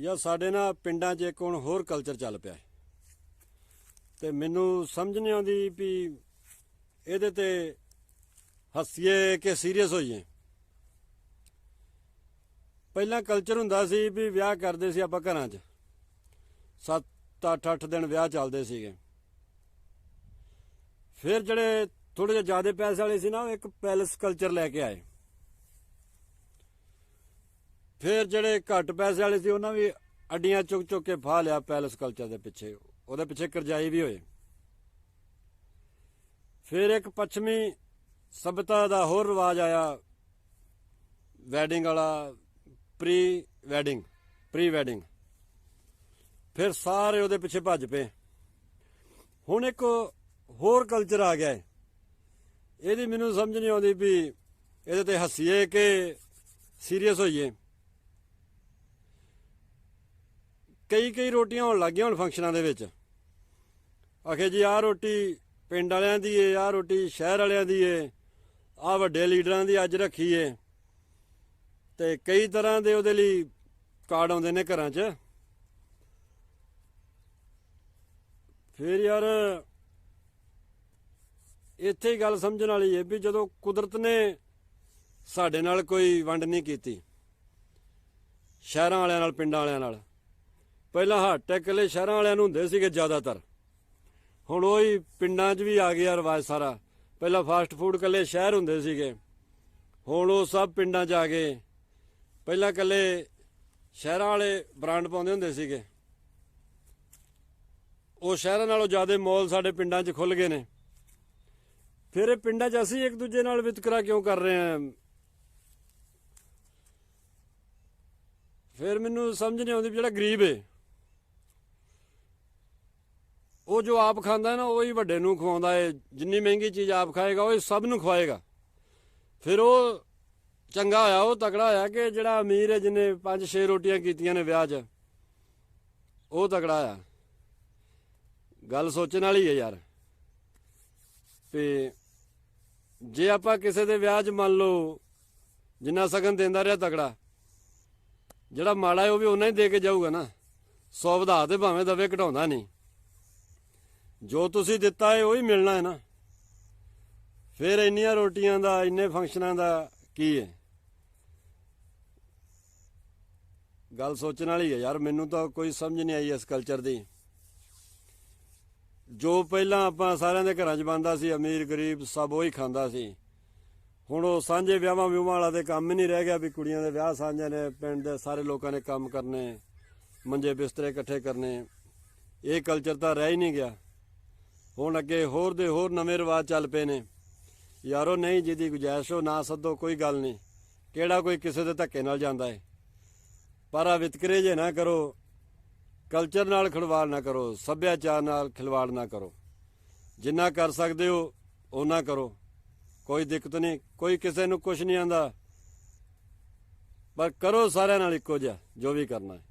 ਜਾਂ ਸਾਡੇ ਨਾ ਪਿੰਡਾਂ 'ਚ ਇੱਕ ਹੁਣ ਹੋਰ ਕਲਚਰ ਚੱਲ ਪਿਆ ਹੈ। ਤੇ ਮੈਨੂੰ ਸਮਝ ਨਹੀਂ ਆਉਂਦੀ ਵੀ ਇਹਦੇ ਤੇ ਹੱਸੀਏ ਕਿ ਸੀਰੀਅਸ ਹੋਈਏ। ਪਹਿਲਾਂ ਕਲਚਰ ਹੁੰਦਾ ਸੀ ਵੀ ਵਿਆਹ ਕਰਦੇ ਸੀ ਆਪਾਂ ਘਰਾਂ 'ਚ। 7 8 8 ਦਿਨ ਵਿਆਹ ਚੱਲਦੇ ਸੀਗੇ। ਫਿਰ ਜਿਹੜੇ ਥੋੜੇ ਜਿਹਾ ਜ਼ਿਆਦਾ ਪੈਸੇ ਵਾਲੇ ਸੀ ਨਾ, ਉਹ ਇੱਕ ਪੈਲਸ ਕਲਚਰ ਲੈ ਕੇ ਆਏ। ਫਿਰ ਜਿਹੜੇ ਘੱਟ ਪੈਸੇ ਵਾਲੇ ਸੀ, ਉਹਨਾਂ ਵੀ ਅੱਡੀਆਂ ਚੁੱਕ ਚੁੱਕ ਕੇ ਫਾ ਲਿਆ ਪੈਲਸ ਕਲਚਰ ਦੇ ਪਿੱਛੇ। ਉਹਦੇ ਪਿੱਛੇ ਕਰਜ਼ਾਈ ਵੀ ਹੋਏ। ਫਿਰ ਇੱਕ ਪੱਛਮੀ ਸਭਿਅਤਾ ਦਾ ਹੋਰ ਰਿਵਾਜ ਆਇਆ। ਵੈਡਿੰਗ ਵਾਲਾ ਪ੍ਰੀ ਵੈਡਿੰਗ ਪ੍ਰੀ ਵੈਡਿੰਗ ਫਿਰ ਸਾਰੇ ਉਹਦੇ ਪਿੱਛੇ ਭੱਜ ਪਏ। ਹੁਣ ਇੱਕ ਹੋਰ ਕਲਚਰ ਆ ਗਿਆ ਹੈ। ਇਹਦੀ ਮੈਨੂੰ ਸਮਝ ਨਹੀਂ ਆਉਂਦੀ ਵੀ ਇਹਦੇ ਤੇ ਹੱਸੀਏ ਕਿ ਸੀਰੀਅਸ ਹੋਈਏ। ਕਈ ਕਈ ਰੋਟੀਆਂ ਹੋਣ ਲੱਗੀਆਂ ਹੁਣ ਫੰਕਸ਼ਨਾਂ ਦੇ ਵਿੱਚ। ਆਖੇ ਜੀ, ਆਹ ਰੋਟੀ ਪਿੰਡ ਵਾਲਿਆਂ ਦੀ ਏ, ਆਹ ਰੋਟੀ ਸ਼ਹਿਰ ਵਾਲਿਆਂ ਦੀ ਏ, ਆਹ ਵੱਡੇ ਲੀਡਰਾਂ ਦੀ ਅੱਜ ਰੱਖੀ ਏ। ਤੇ ਕਈ ਤਰ੍ਹਾਂ ਦੇ ਉਹਦੇ ਲਈ ਕਾਰਡ ਆਉਂਦੇ ਨੇ ਘਰਾਂ 'ਚ। ਫਿਰ ਯਾਰ, ਇੱਥੇ ਹੀ ਗੱਲ ਸਮਝਣ ਵਾਲੀ ਹੈ ਵੀ ਜਦੋਂ ਕੁਦਰਤ ਨੇ ਸਾਡੇ ਨਾਲ ਕੋਈ ਵੰਡ ਨਹੀਂ ਕੀਤੀ, ਸ਼ਹਿਰਾਂ ਵਾਲਿਆਂ ਨਾਲ, ਪਿੰਡਾਂ ਵਾਲਿਆਂ ਨਾਲ। ਪਹਿਲਾਂ ਹਾਰਟ ਅਟੈਕ ਇਕੱਲੇ ਸ਼ਹਿਰਾਂ ਵਾਲਿਆਂ ਨੂੰ ਹੁੰਦੇ ਸੀਗੇ ਜ਼ਿਆਦਾਤਰ। ਹੁਣ ਉਹ ਹੀ ਪਿੰਡਾਂ 'ਚ ਵੀ ਆ ਗਿਆ ਰਿਵਾਜ ਸਾਰਾ। ਪਹਿਲਾਂ ਫਾਸਟ ਫੂਡ ਇਕੱਲੇ ਸ਼ਹਿਰ ਹੁੰਦੇ ਸੀਗੇ। ਹੁਣ ਉਹ ਸਭ ਪਿੰਡਾਂ 'ਚ ਆ ਗਏ। ਪਹਿਲਾਂ ਇਕੱਲੇ ਸ਼ਹਿਰਾਂ ਵਾਲੇ ਬ੍ਰਾਂਡ ਪਾਉਂਦੇ ਹੁੰਦੇ ਸੀਗੇ। ਉਹ ਸ਼ਹਿਰਾਂ ਨਾਲੋਂ ਜ਼ਿਆਦਾ ਮੌਲ ਸਾਡੇ ਪਿੰਡਾਂ 'ਚ ਖੁੱਲ ਗਏ ਨੇ। ਫਿਰ ਇਹ ਪਿੰਡਾਂ 'ਚ ਅਸੀਂ ਇੱਕ ਦੂਜੇ ਨਾਲ ਵਿਤਕਰਾ ਕਿਉਂ ਕਰ ਰਹੇ ਹਾਂ? ਫਿਰ ਮੈਨੂੰ ਸਮਝ ਨਹੀਂ ਆਉਂਦੀ ਵੀ ਜਿਹੜਾ ਗਰੀਬ ਏ। ਉਹ ਜੋ ਆਪ ਖਾਂਦਾ ਨਾ, ਉਹ ਹੀ ਵੱਡੇ ਨੂੰ ਖਵਾਉਂਦਾ ਏ। ਜਿੰਨੀ ਮਹਿੰਗੀ ਚੀਜ਼ ਆਪ ਖਾਏਗਾ, ਉਹ ਹੀ ਸਭ ਨੂੰ ਖਵਾਏਗਾ। ਫਿਰ ਉਹ ਚੰਗਾ ਹੋਇਆ, ਉਹ ਤਕੜਾ ਹੋਇਆ ਕਿ ਜਿਹੜਾ ਅਮੀਰ ਹੈ ਜਿਹਨੇ ਪੰਜ ਛੇ ਰੋਟੀਆਂ ਕੀਤੀਆਂ ਨੇ ਵਿਆਹ 'ਚ, ਉਹ ਤਕੜਾ ਆ ਗੱਲ ਸੋਚਣ ਵਾਲੀ ਹੈ ਯਾਰ। ਤੇ ਜੇ ਆਪਾਂ ਕਿਸੇ ਦੇ ਵਿਆਹ 'ਚ ਮੰਨ ਲਓ, ਜਿੰਨਾ ਸਗਨ ਦਿੰਦਾ ਰਿਹਾ ਤਕੜਾ, ਜਿਹੜਾ ਮਾੜਾ ਹੈ ਉਹ ਵੀ ਉਹਨਾਂ ਹੀ ਦੇ ਕੇ ਜਾਊਗਾ ਨਾ। 100 ਵਧਾ ਤੇ ਭਾਵੇਂ ਦਵੇ, ਘਟਾਉਂਦਾ ਨਹੀਂ। ਜੋ ਤੁਸੀਂ ਦਿੱਤਾ ਹੈ, ਉਹ ਹੀ ਮਿਲਣਾ ਹੈ ਨਾ। ਫਿਰ ਇੰਨੀਆਂ ਰੋਟੀਆਂ ਦਾ, ਇੰਨੇ ਫੰਕਸ਼ਨਾਂ ਦਾ ਕੀ ਹੈ? ਗੱਲ ਸੋਚਣ ਵਾਲੀ ਹੈ, ਯਾਰ ਮੈਨੂੰ ਤਾਂ ਕੋਈ ਸਮਝ ਨਹੀਂ ਆਈ ਇਸ ਕਲਚਰ ਦੀ। ਜੋ ਪਹਿਲਾਂ ਆਪਾਂ ਸਾਰਿਆਂ ਦੇ ਘਰਾਂ 'ਚ ਬੰਦਾ ਸੀ, ਅਮੀਰ, ਗਰੀਬ, ਸਭ ਉਹੀ ਖਾਂਦਾ ਸੀ। ਹੁਣ ਉਹ ਸਾਂਝੇ ਵਿਆਹਾਂ ਵਿਆਹਾਂ ਵਾਲਾ ਤੇ ਕੰਮ ਹੀ ਨਹੀਂ ਰਹਿ ਗਿਆ ਵੀ ਕੁੜੀਆਂ ਦੇ ਵਿਆਹ ਸਾਂਝੇ ਨੇ, ਪਿੰਡ ਦੇ ਸਾਰੇ ਲੋਕਾਂ ਨੇ ਕੰਮ ਕਰਨੇ, ਮੰਜੇ ਬਿਸਤਰੇ ਇਕੱਠੇ ਕਰਨੇ। ਇਹ ਕਲਚਰ ਤਾਂ ਰਹਿ ਹੀ ਨਹੀਂ ਗਿਆ। ਹੁਣ ਅੱਗੇ ਹੋਰ ਦੇ ਹੋਰ ਨਵੇਂ ਰਿਵਾਜ ਚੱਲ ਪਏ ਨੇ। ਯਾਰੋ ਨਹੀਂ ਜਿਹਦੀ ਗੁਜਾਇਸ਼ ਹੋ, ਨਾ ਸੱਦੋ ਕੋਈ ਗੱਲ ਨਹੀਂ। ਕਿਹੜਾ ਕੋਈ ਕਿਸੇ ਦੇ ਧੱਕੇ ਨਾਲ ਜਾਂਦਾ ਹੈ ਪਰ ਆ ਵਿਤਕਰੇ ਜੇ ਨਾ ਕਰੋ ਕਲਚਰ ਨਾਲ ਖਿਲਵਾੜ ਨਾ ਕਰੋ, ਸੱਭਿਆਚਾਰ ਨਾਲ ਖਿਲਵਾੜ ਨਾ ਕਰੋ। ਜਿੰਨਾ ਕਰ ਸਕਦੇ ਹੋ ਉਹਨਾਂ ਕਰੋ। ਕੋਈ ਦਿੱਕਤ ਨਹੀਂ, ਕੋਈ ਕਿਸੇ ਨੂੰ ਕੁਝ ਨਹੀਂ ਆਂਦਾ। ਪਰ ਕਰੋ ਸਾਰਿਆਂ ਨਾਲ ਇੱਕੋ ਜਿਹਾ, ਜੋ ਵੀ ਕਰਨਾ ਹੈ